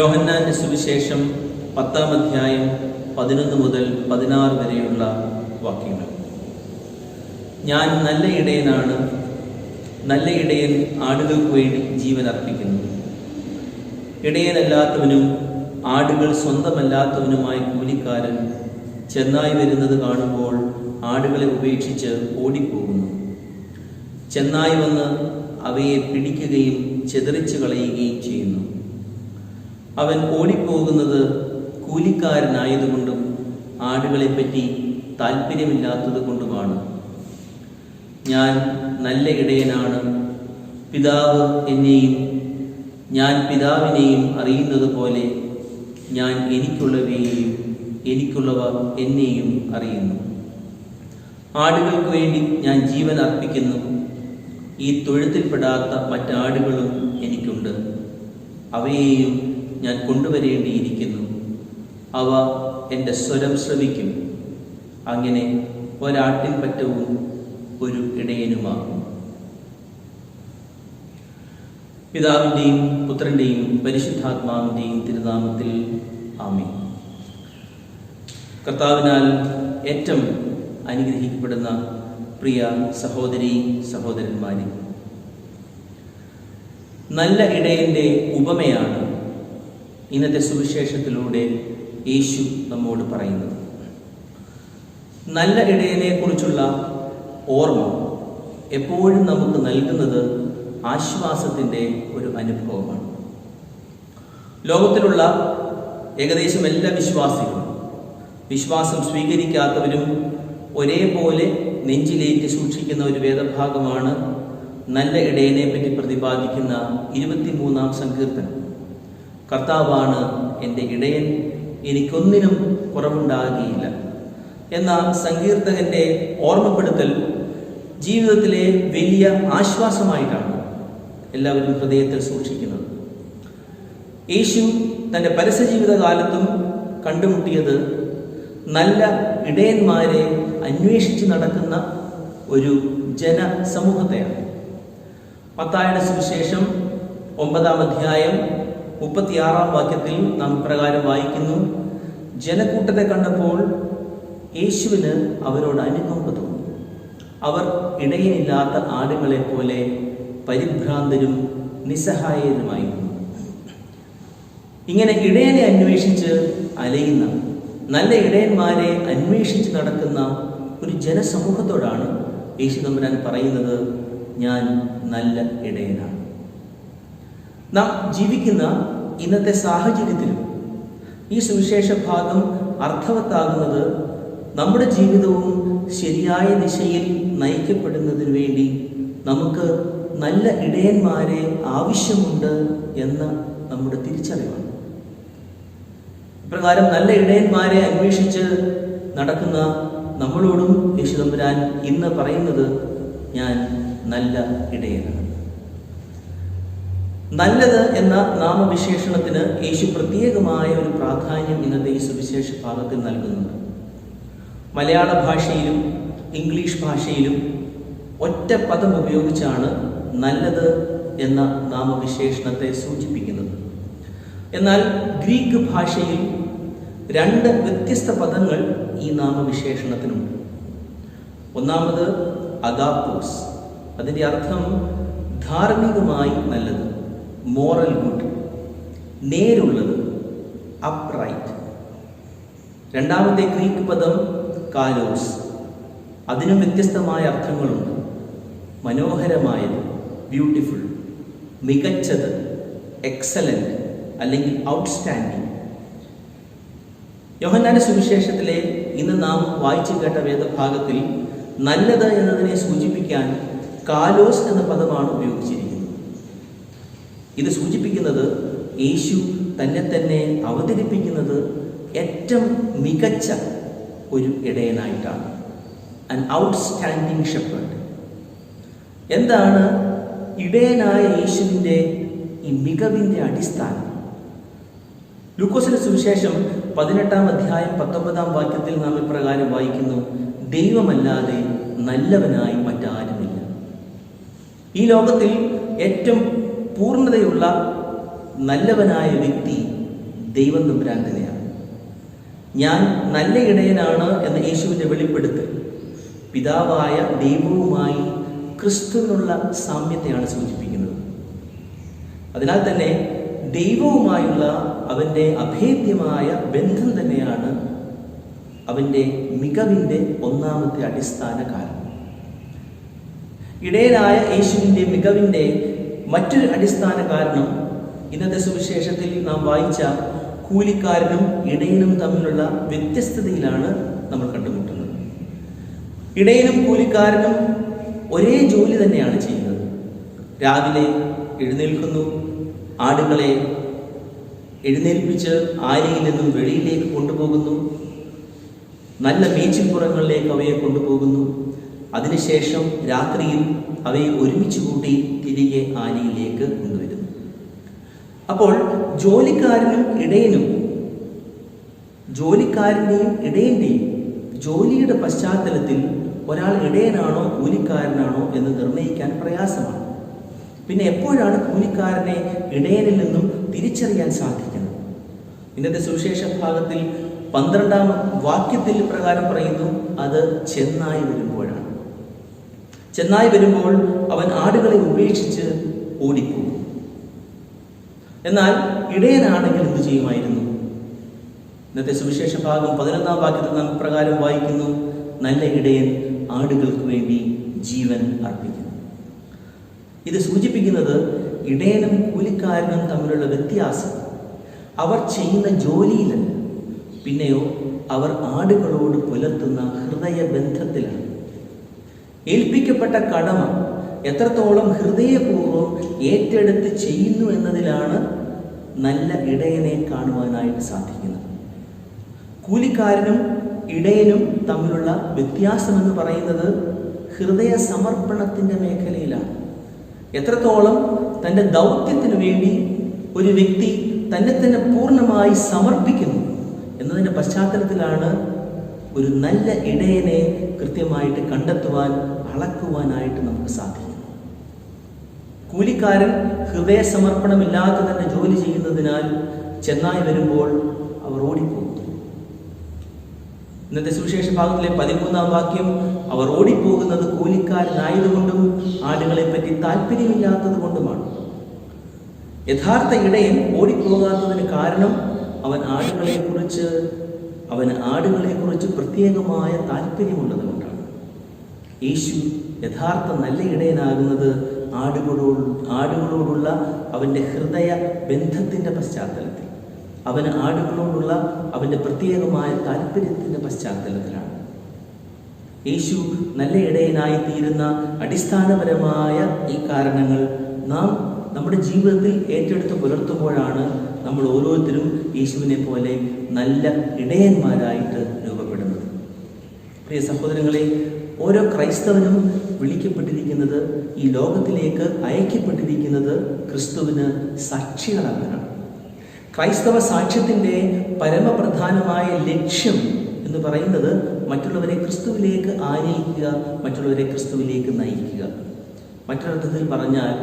യോഹന്നാന്റെ സുവിശേഷം പത്താം അധ്യായം പതിനൊന്ന് മുതൽ പതിനാറ് വരെയുള്ള വാക്യങ്ങൾ. ഞാൻ നല്ല ഇടയനാണ് നല്ല ഇടയൻ ആടുകൾക്ക് വേണ്ടി ജീവൻ അർപ്പിക്കുന്നു. ഇടയനല്ലാത്തവനും ആടുകൾ സ്വന്തമല്ലാത്തവനുമായ കൂലിക്കാരൻ ചെന്നായി വരുന്നത് കാണുമ്പോൾ ആടുകളെ ഉപേക്ഷിച്ച് ഓടിപ്പോകുന്നു. ചെന്നായി വന്ന് അവയെ പിടിക്കുകയും ചെതറിച്ചു കളയുകയും ചെയ്യുന്നു. അവൻ ഓടിപ്പോകുന്നത് കൂലിക്കാരനായതുകൊണ്ടും ആടുകളെപ്പറ്റി താല്പര്യമില്ലാത്തത് കൊണ്ടുമാണ്. ഞാൻ നല്ല ഇടയനാണ്. പിതാവ് എന്നെയും ഞാൻ പിതാവിനെയും അറിയുന്നത് പോലെ ഞാൻ എനിക്കുള്ളവയെയും എനിക്കുള്ളവ എന്നെയും അറിയുന്നു. ആടുകൾക്ക് വേണ്ടി ഞാൻ ജീവൻ അർപ്പിക്കുന്നു. ഈ തൊഴുത്തിൽപ്പെടാത്ത മറ്റാടുകളും അവയെയും ഞാൻ കൊണ്ടുവരേണ്ടിയിരിക്കുന്നു. അവ എന്റെ സ്വരം ശ്രവിക്കും. അങ്ങനെ ഒരാട്ടിൻ പറ്റവും ഒരു ഇടയനുമാകും. പിതാവിന്റെയും പുത്രന്റെയും പരിശുദ്ധാത്മാവിന്റെയും തിരുനാമത്തിൽ ആമി കർത്താവിനാൽ ഏറ്റവും അനുഗ്രഹിക്കപ്പെടുന്ന പ്രിയ സഹോദരി സഹോദരന്മാരെ നല്ല ഇടയന്റെ ഉപമയാണ് ഇന്നത്തെ സുവിശേഷത്തിലൂടെ യേശു നമ്മോട് പറയുന്നത്. നല്ല ഇടയനെ കുറിച്ചുള്ള ഓർമ്മ എപ്പോഴും നമുക്ക് നൽകുന്നത് ആശ്വാസത്തിന്റെ ഒരു അനുഭവമാണ്. ലോകത്തിലുള്ള ഏകദേശം എല്ലാ വിശ്വാസികളും വിശ്വാസം സ്വീകരിക്കാത്തവരും ഒരേപോലെ നെഞ്ചിലേറ്റ് സൂക്ഷിക്കുന്ന ഒരു വേദഭാഗമാണ് നല്ല ഇടയനെ പറ്റി പ്രതിപാദിക്കുന്ന ഇരുപത്തിമൂന്നാം സങ്കീർത്തനം. കർത്താവാണ് എന്റെ ഇടയൻ എനിക്കൊന്നിനും കുറവുണ്ടാകുകയില്ല. എന്ന സങ്കീർത്തകന്റെ ഓർമ്മപ്പെടുത്തൽ ജീവിതത്തിലെ വലിയ ആശ്വാസമായിട്ടാണ് എല്ലാവരും ഹൃദയത്തിൽ സൂക്ഷിക്കുന്നത്. യേശു തന്റെ പരസ്യ ജീവിതകാലത്തും കണ്ടുമുട്ടിയത് നല്ല ഇടയന്മാരെ അന്വേഷിച്ച് നടക്കുന്ന ഒരു ജനസമൂഹത്തെയാണ്. മത്തായുടെ സുവിശേഷം ഒമ്പതാം അധ്യായം മുപ്പത്തിയാറാം വാക്യത്തിൽ നാം പ്രകാരം വായിക്കുന്നു. ജനക്കൂട്ടത്തെ കണ്ടപ്പോൾ യേശുവിന് അവരോട് അനുകമ്പ തോന്നി. അവർ ഇടയിലില്ലാത്ത ആടുകളെ പോലെ പരിഭ്രാന്തരും നിസ്സഹായരുമായിരുന്നു. ഇങ്ങനെ ഇടയനെ അന്വേഷിച്ച് അലയുന്ന നല്ല ഇടയന്മാരെ അന്വേഷിച്ച് നടക്കുന്ന ഒരു ജനസമൂഹത്തോടാണ് യേശു തമ്പുരാൻ പറയുന്നത്. ഞാൻ നല്ല ഇടയനാണ്. നാം ജീവിക്കുന്ന ഇന്നത്തെ സാഹചര്യത്തിലും ഈ സുവിശേഷ ഭാഗം അർത്ഥവത്താകുന്നത് നമ്മുടെ ജീവിതവും ശരിയായ ദിശയിൽ നയിക്കപ്പെടുന്നതിന് വേണ്ടി നമുക്ക് നല്ല ഇടയന്മാരെ ആവശ്യമുണ്ട് എന്ന നമ്മുടെ തിരിച്ചറിവാണ്. ഇപ്രകാരം നല്ല ഇടയന്മാരെ അന്വേഷിച്ച് നടക്കുന്ന നമ്മളോടും യേശുദമ്പുരാൻ ഇന്ന് പറയുന്നത് ഞാൻ നല്ല ഇടയനാണ്. നല്ലത് എന്ന നാമവിശേഷണത്തിന് യേശു പ്രത്യേകമായ ഒരു പ്രാധാന്യം ഇന്നത്തെ ഈ സുവിശേഷ ഭാഗത്തിൽ നൽകുന്നുണ്ട്. മലയാള ഭാഷയിലും ഇംഗ്ലീഷ് ഭാഷയിലും ഒറ്റ പദം ഉപയോഗിച്ചാണ് നല്ലത് എന്ന നാമവിശേഷണത്തെ സൂചിപ്പിക്കുന്നത്. എന്നാൽ ഗ്രീക്ക് ഭാഷയിൽ രണ്ട് വ്യത്യസ്ത പദങ്ങൾ ഈ നാമവിശേഷണത്തിനുണ്ട്. ഒന്നാമത് അഗാപ്പോസ് അതിന്റെ അർത്ഥം ധാർമ്മികമായി നല്ലത് മോറൽ ഗുഡ് നേരുള്ളത് അപ്രൈറ്റ് രണ്ടാമത്തെ ഗ്രീക്ക് പദം കാലോസ് അതിനും വ്യത്യസ്തമായ അർത്ഥങ്ങളുണ്ട്. മനോഹരമായത് ബ്യൂട്ടിഫുൾ മികച്ചത് എക്സലന്റ് അല്ലെങ്കിൽ ഔട്ട്സ്റ്റാൻഡിങ് യോഹന്നാന്റെ സുവിശേഷത്തിലെ ഇന്ന് നാം വായിച്ചു കേട്ട വേദഭാഗത്തിൽ നല്ലത് എന്നതിനെ സൂചിപ്പിക്കാൻ കാലോസ് എന്ന പദമാണ് ഉപയോഗിച്ചിരിക്കുന്നത്. ഇത് സൂചിപ്പിക്കുന്നത് യേശു തന്നെ തന്നെ അവതരിപ്പിക്കുന്നത് ഏറ്റവും മികച്ച ഒരു ഇടയനായിട്ടാണ്. അൻ ഔട്ട്സ്റ്റാൻഡിങ് ഷെപ്പേർഡ് എന്താണ് ഇടയനായ യേശുവിന്റെ ഈ മികവിന്റെ അടിസ്ഥാനം? ലൂക്കോസിന്റെ സുവിശേഷം പതിനെട്ടാം അധ്യായം പത്തൊമ്പതാം വാക്യത്തിൽ നാം ഇപ്രകാരം വായിക്കുന്നു ദൈവമല്ലാതെ നല്ലവനായി മറ്റാരുമില്ല. ഈ ലോകത്തിൽ ഏറ്റവും പൂർണതയുള്ള നല്ലവനായ വ്യക്തി ദൈവം തമ്പുരാൻ തന്നെയാണ്. ഞാൻ നല്ല ഇടയനാണ് എന്ന യേശുവിന്റെ വെളിപ്പെടുത്തൽ പിതാവായ ദൈവവുമായി ക്രിസ്തുവിനുള്ള സാമ്യത്തെയാണ് സൂചിപ്പിക്കുന്നത്. അതിനാൽ തന്നെ ദൈവവുമായുള്ള അവന്റെ അഭേദ്യമായ ബന്ധം തന്നെയാണ് അവന്റെ മികവിന്റെ ഒന്നാമത്തെ അടിസ്ഥാന കാരണം ഇടയനായ യേശുവിന്റെ മികവിന്റെ മറ്റൊരു അടിസ്ഥാന കാരണം ഇന്നത്തെ സുവിശേഷത്തിൽ നാം വായിച്ച കൂലിക്കാരനും ഇടയനും തമ്മിലുള്ള വ്യത്യസ്തതയിലാണ് നമ്മൾ കണ്ടുമുട്ടുന്നത്. ഇടയനും കൂലിക്കാരനും ഒരേ ജോലി തന്നെയാണ് ചെയ്യുന്നത്. രാവിലെ എഴുന്നേൽക്കുന്നു ആടുകളെ എഴുന്നേൽപ്പിച്ച് ആലയിൽ നിന്നും വെളിയിലേക്ക് കൊണ്ടുപോകുന്നു നല്ല മേച്ചിൽപ്പുറങ്ങളിലേക്ക് അവയെ കൊണ്ടുപോകുന്നു. അതിനുശേഷം രാത്രിയിൽ അവയെ ഒരുമിച്ച് കൂട്ടി തിരികെ ആനയിലേക്ക് കൊണ്ടുവരുന്നു അപ്പോൾ ജോലിക്കാരനും ഇടയനും ജോലിക്കാരന്റെയും ഇടയന്റെയും ജോലിയുടെ പശ്ചാത്തലത്തിൽ ഒരാൾ ഇടയനാണോ കൂലിക്കാരനാണോ എന്ന് നിർണയിക്കാൻ പ്രയാസമാണ്. പിന്നെ എപ്പോഴാണ് കൂലിക്കാരനെ ഇടയനിൽ നിന്നും തിരിച്ചറിയാൻ സാധിക്കുന്നത്? ഇന്നത്തെ സുവിശേഷ ഭാഗത്തിൽ പന്ത്രണ്ടാം വാക്യത്തിൽ പ്രകാരം പറയുന്നു അത് ചെന്നായി വരുമ്പോഴാണ് ചെന്നായി വരുമ്പോൾ അവൻ ആടുകളെ ഉപേക്ഷിച്ച് ഓടിപ്പോകും. എന്നാൽ ഇടയനാണെങ്കിൽ എന്ത് ചെയ്യുമായിരുന്നു? ഇന്നത്തെ സുവിശേഷ ഭാഗം പതിനൊന്നാം വാക്യത്തിൽ നാം പ്രകാരം വായിക്കുന്നു. നല്ല ഇടയൻ ആടുകൾക്ക് വേണ്ടി ജീവൻ അർപ്പിക്കുന്നു. ഇത് സൂചിപ്പിക്കുന്നത് ഇടയനും കൂലിക്കാരനും തമ്മിലുള്ള വ്യത്യാസം. അവർ ചെയ്യുന്ന ജോലിയിലല്ല. പിന്നെയോ അവർ ആടുകളോട് പുലർത്തുന്ന ഹൃദയബന്ധത്തിലാണ്. ഏൽപ്പിക്കപ്പെട്ട കടമ എത്രത്തോളം ഹൃദയപൂർവം ഏറ്റെടുത്ത് ചെയ്യുന്നു എന്നതിലാണ് നല്ല ഇടയനെ കാണുവാനായിട്ട് സാധിക്കുന്നത്. കൂലിക്കാരനും ഇടയനും തമ്മിലുള്ള വ്യത്യാസം എന്ന് പറയുന്നത് ഹൃദയ സമർപ്പണത്തിന്റെ മേഖലയിലാണ്. എത്രത്തോളം തന്റെ ദൗത്യത്തിനു വേണ്ടി ഒരു വ്യക്തി തന്നെ തന്നെ പൂർണമായി സമർപ്പിക്കുന്നു എന്നതിന്റെ പശ്ചാത്തലത്തിലാണ് ഒരു നല്ല ഇടയനെ കൃത്യമായിട്ട് കണ്ടെത്തുവാൻ അളക്കുവാനായിട്ട് നമുക്ക് സാധിക്കുന്നു കൂലിക്കാരൻ ഹൃദയ സമർപ്പണമില്ലാതെ തന്നെ ജോലി ചെയ്യുന്നതിനാൽ ചെന്നായി വരുമ്പോൾ അവർ ഓടിപ്പോകുന്നു ഇന്നത്തെ സുവിശേഷ ഭാഗത്തിലെ പതിമൂന്നാം വാക്യം അവർ ഓടിപ്പോകുന്നത് കൂലിക്കാരനായതുകൊണ്ടും ആടുകളെ പറ്റി താല്പര്യമില്ലാത്തത് കൊണ്ടുമാണ് യഥാർത്ഥ ഇടയൻ ഓടിപ്പോകാത്തതിന് കാരണം അവൻ ആടുകളെ കുറിച്ച് അവന് ആടുകളെക്കുറിച്ച് പ്രത്യേകമായ താല്പര്യമുള്ളത് കൊണ്ടാണ്. യേശു യഥാർത്ഥ നല്ല ഇടയനാകുന്നത് ആടുകളോട് ആടുകളോടുള്ള അവന്റെ ഹൃദയ ബന്ധത്തിന്റെ പശ്ചാത്തലത്തിൽ. അവന് ആടുകളോടുള്ള അവന്റെ പ്രത്യേകമായ താല്പര്യത്തിന്റെ പശ്ചാത്തലത്തിലാണ്. യേശു നല്ല ഇടയനായി തീരുന്ന അടിസ്ഥാനപരമായ ഈ കാരണങ്ങൾ നാം നമ്മുടെ ജീവിതത്തിൽ ഏറ്റെടുത്ത് പുലർത്തുമ്പോഴാണ് നമ്മൾ ഓരോരുത്തരും യേശുവിനെ പോലെ നല്ല ഇടയന്മാരായിട്ട് രൂപപ്പെടുന്നത്. പ്രിയ സഹോദരങ്ങളെ ഓരോ ക്രൈസ്തവനും വിളിക്കപ്പെട്ടിരിക്കുന്നത് ഈ ലോകത്തിലേക്ക് അയക്കപ്പെട്ടിരിക്കുന്നത് ക്രിസ്തുവിന് സാക്ഷികളാകാനാണ്. ക്രൈസ്തവ സാക്ഷ്യത്തിന്റെ പരമപ്രധാനമായ ലക്ഷ്യം എന്ന് പറയുന്നത് മറ്റുള്ളവരെ ക്രിസ്തുവിലേക്ക് ആനയിക്കുക മറ്റുള്ളവരെ ക്രിസ്തുവിലേക്ക് നയിക്കുക. മറ്റൊരർത്ഥത്തിൽ പറഞ്ഞാൽ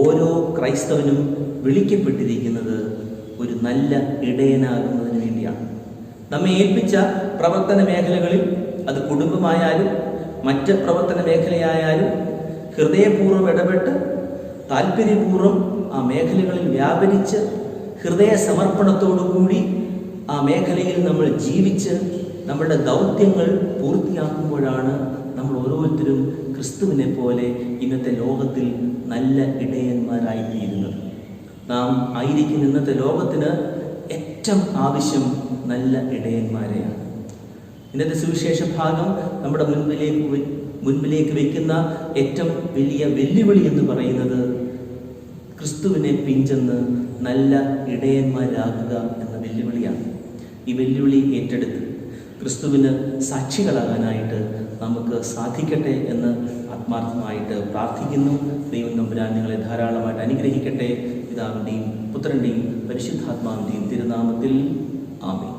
ഓരോ ക്രൈസ്തവനും വിളിക്കപ്പെട്ടിരിക്കുന്നത് ഒരു നല്ല ഇടയനാകുന്നതിന് വേണ്ടിയാണ്. നമ്മെ ഏൽപ്പിച്ച പ്രവർത്തന മേഖലകളിൽ അത് കുടുംബമായാലും മറ്റ് പ്രവർത്തന മേഖലയായാലും ഹൃദയപൂർവം ഇടപെട്ട് താല്പര്യപൂർവം ആ മേഖലകളിൽ വ്യാപരിച്ച് ഹൃദയ സമർപ്പണത്തോടുകൂടി ആ മേഖലയിൽ നമ്മൾ ജീവിച്ച് നമ്മുടെ ദൗത്യങ്ങൾ പൂർത്തിയാക്കുമ്പോഴാണ് നമ്മൾ ഓരോരുത്തരും ക്രിസ്തുവിനെ പോലെ ഇന്നത്തെ ലോകത്തിൽ നല്ല ഇടയന്മാരായി തീരുന്നത്. നാം ആയിരിക്കുന്ന ഇന്നത്തെ ലോകത്തിന് ഏറ്റവും ആവശ്യം നല്ല ഇടയന്മാരെയാണ്. ഇന്നത്തെ സുവിശേഷ ഭാഗം നമ്മുടെ മുൻപിലേക്ക് മുൻപിലേക്ക് വെക്കുന്ന ഏറ്റവും വലിയ വെല്ലുവിളി എന്ന് പറയുന്നത് ക്രിസ്തുവിനെ പിഞ്ചെന്ന് നല്ല ഇടയന്മാരാകുക എന്ന വെല്ലുവിളിയാണ്. ഈ വെല്ലുവിളി ഏറ്റെടുത്ത് ക്രിസ്തുവിന് സാക്ഷികളാകാനായിട്ട് നമുക്ക് സാധിക്കട്ടെ എന്ന് ആത്മാർത്ഥമായിട്ട് പ്രാർത്ഥിക്കുന്നു. ദൈവം നമ്പുരാൻ നിങ്ങളെ ധാരാളമായിട്ട് അനുഗ്രഹിക്കട്ടെ. പിതാവിന്റെയും പുത്രന്റെയും പരിശുദ്ധാത്മാവിന്റെയും തിരുനാമത്തിൽ ആമേ